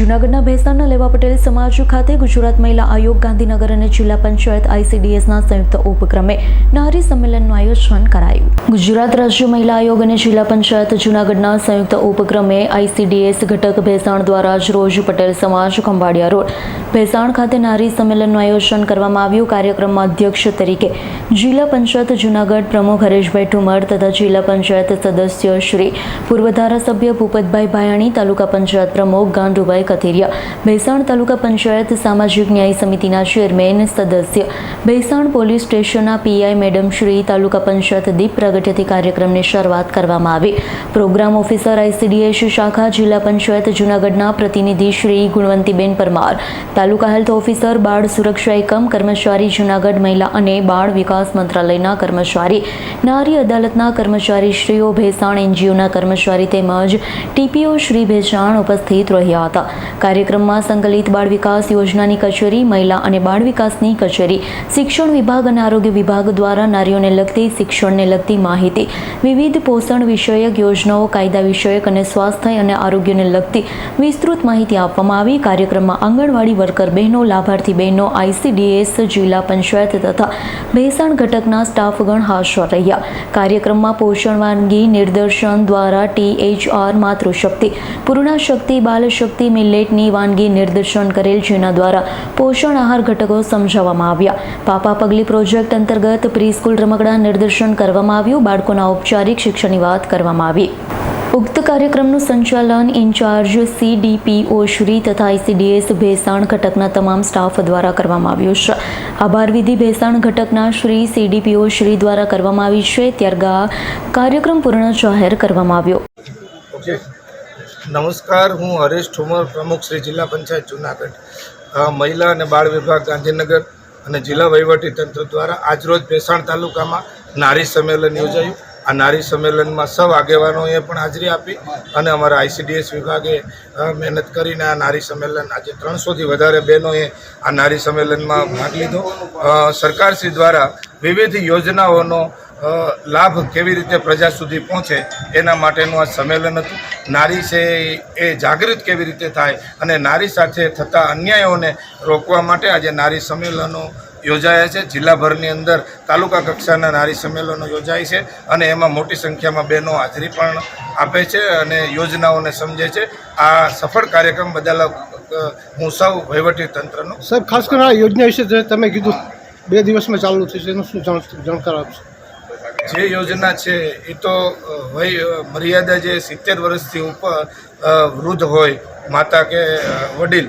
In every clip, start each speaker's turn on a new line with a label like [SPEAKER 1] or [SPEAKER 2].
[SPEAKER 1] જૂનાગઢના ભેસાણના લેવા પટેલ સમાજ ખાતે ગુજરાત મહિલા આયોગ ગાંધીનગર અને જિલ્લા પંચાયત આઈસીડીએસના સંયુક્ત ઉપક્રમે નારી સંમેલનનું આયોજન કરાયું. ગુજરાત રાજ્ય મહિલા આયોગ અને જિલ્લા પંચાયત જૂનાગઢના સંયુક્ત ઉપક્રમે આઈસીડીએસ ઘટક ભેસાણ દ્વારા આજ રોજ પટેલ સમાજ ખંભાળિયા રોડ ભેસાણ ખાતે નારી સંમેલનનું આયોજન કરવામાં આવ્યું. કાર્યક્રમમાં અધ્યક્ષ તરીકે જિલ્લા પંચાયત જૂનાગઢ પ્રમુખ હરેશભાઈ ઠુમર તથા જિલ્લા પંચાયત સદસ્ય શ્રી પૂર્વ ધારાસભ્ય ભૂપતભાઈ ભાયાણી, તાલુકા પંચાયત પ્રમુખ ગાંડુભાઈ કથિરિયા. ભેસાણ તાલુકા પંચાયત સામાજિક ન્યાય સમિતિના ચેરમેન સદસ્ય ભેસાણ પોલીસ સ્ટેશનના પીઆઈ મેડમ શ્રી તાલુકા પંચાયત દીપ પ્રગટ્યથી કાર્યક્રમની શરૂઆત કરવામાં આવી. પ્રોગ્રામ ઓફિસર આઈસીડીએસ શાખા જિલ્લા પંચાયત જૂનાગઢના પ્રતિનિધિ શ્રી ગુણવંતીબેન પરમાર, તાલુકા હેલ્થ ઓફિસર બાળ સુરક્ષા એકમ કર્મચારી જૂનાગઢ મહિલા અને બાળ વિકાસ મંત્રાલયના કર્મચારી, નારી અદાલતના કર્મચારી શ્રીઓ ભેસાણ એનજીઓના કર્મચારી તેમજ ટીપીઓ શ્રી ભેસાણ ઉપસ્થિત રહ્યા હતા. કાર્યક્રમમાં સંકલિત બાળ વિકાસ યોજનાની કચેરી, મહિલા અને બાળ વિકાસની કચેરી શિક્ષણ વિભાગ અને આરોગ્ય વિભાગ દ્વારા નારીઓને લગતી, શિક્ષણને લગતી માહિતી, વિવિધ પોષણ વિષયક યોજનાઓ, કાયદા વિષયક અને સ્વાસ્થ્ય અને આરોગ્યને લગતી વિસ્તૃત માહિતી આપવામાં આવી. કાર્યક્રમમાં આંગણવાડી વર્કર બહેનો, લાભાર્થી બહેનો, આઈસીડીએસ, જિલ્લા પંચાયત તથા ભેસાણ ઘટકના સ્ટાફગણ હાજર રહ્યા. કાર્યક્રમમાં પોષણ વાનગી નિર્દર્શન દ્વારા ટીએચઆર માતૃશક્તિ, પૂર્ણાશક્તિ, બાલશક્તિ મિલેટની વાનગી નિર્દર્શન કરેલ, જેના દ્વારા પોષણ આહાર ઘટકો સમજાવવામાં આવ્યા. પાપા પગલી પ્રોજેક્ટ અંતર્ગત પ્રી સ્કૂલ રમકડા નિર્દેશન કરવામાં આવ્યું. બાળકોના ઔપચારિક શિક્ષણની વાત કરવામાં આવી. ઉક્ત કાર્યક્રમનું સંચાલન ઇન્ચાર્જ સીડીપીઓ શ્રી તથા આઈસીડીએસ ભેસાણ ઘટકના તમામ સ્ટાફ દ્વારા કરવામાં આવ્યું છે. આભાર વિધિ ભેસાણ ઘટકના શ્રી સીડીપીઓ શ્રી દ્વારા કરવામાં આવી છે. ત્યારબાદ કાર્યક્રમ પૂર્ણ જાહેર કરવામાં આવ્યો.
[SPEAKER 2] નમસ્કાર. હું હરેશ ઠુમર, પ્રમુખ શ્રી જિલ્લા પંચાયત જુનાગઢ. મહિલા અને બાળ વિભાગ ગાંધીનગર. અને જિલ્લા વહીવટી તંત્ર દ્વારા આજરોજ ભેસાણ તાલુકામાં નારી સંમેલન યોજાયું. આ નારી સંમેલનમાં સૌ આગેવાનોએ પણ હાજરી આપી અને અમારા આઈસીડીએસ વિભાગે મહેનત કરીને આ નારી સંમેલન આજે ત્રણસોથી વધારે બહેનોએ આ નારી સંમેલનમાં ભાગ લીધો. સરકારશ્રી દ્વારા વિવિધ યોજનાઓનો લાભ કેવી રીતે પ્રજા સુધી પહોંચે એના માટેનું આ સંમેલન હતું. નારી છે એ જાગૃત કેવી રીતે થાય અને નારી સાથે થતા અન્યાયોને રોકવા માટે આજે નારી સંમેલનો યોજાયા છે. જિલ્લાભરની અંદર તાલુકા કક્ષાના નારી સંમેલનો યોજાય છે અને એમાં મોટી સંખ્યામાં બહેનો હાજરી પણ આપે છે અને યોજનાઓને સમજે છે. આ સફળ કાર્યક્રમ બદલ હું સૌ તંત્રનો
[SPEAKER 3] સાહેબ, ખાસ કરીને આ યોજના વિશે તમે કીધું, બે દિવસમાં ચાલુ થશે એનું શું જાણ જાણકાર આપશો?
[SPEAKER 2] જે યોજના છે, એ તો વય મર્યાદા જે સિત્તેર વર્ષથી ઉપર વૃદ્ધ હોય, માતા કે વડીલ,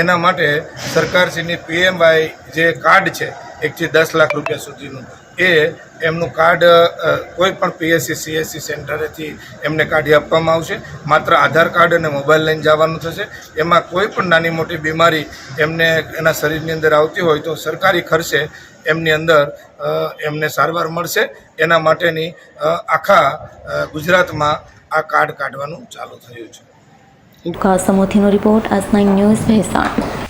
[SPEAKER 2] એના માટે સરકારશ્રીની પીએમવાય જે કાર્ડ છે, એકથી દસ લાખ રૂપિયા સુધીનું, એ એમનું કાર્ડ કોઈ પણ પીએસસી સીએસસી સેન્ટરેથી એમને કાઢી આપવામાં આવશે. માત્ર આધાર કાર્ડ અને મોબાઈલ લઈને જવાનું થશે. એમાં કોઈ પણ નાની મોટી બીમારી એમને એના શરીરની અંદર આવતી હોય તો સરકારી ખર્ચે એમની અંદર એમને સારવાર મળશે. એના માટેની આખા ગુજરાતમાં આ કાર્ડ કાઢવાનું ચાલુ થયું છે.
[SPEAKER 1] Report nine news Bhesan.